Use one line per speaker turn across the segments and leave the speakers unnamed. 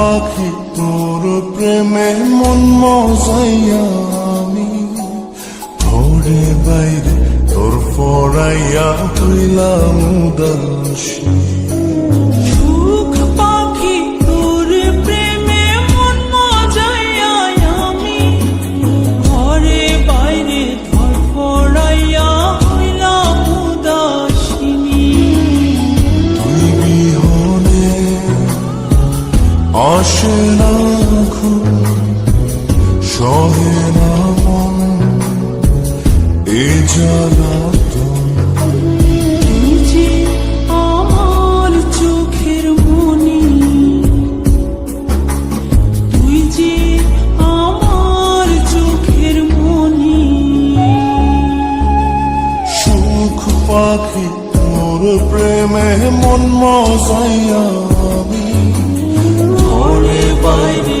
পাখি তোর প্রেমে মন মজাইয়া আমি। ঘরে বাইরে তোর ফরাইয়া
তুইলাম উদাসী আসে না ঘুম সহে না মন এ
মনি মনি।
সুখ পাখি তোর প্রেমে মন মজাইয়া আমি ঘরে বাইরে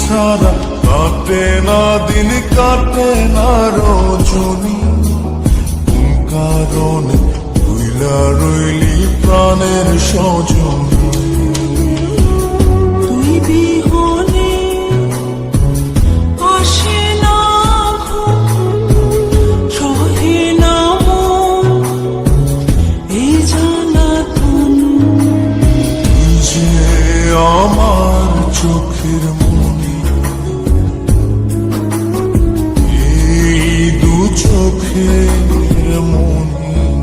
ছাড়া কাটে না দিন কাটে না রজনী। কোন কারণে
তুইলা রইলি প্রাণের সজনী?
তুই বিহনে
يرموني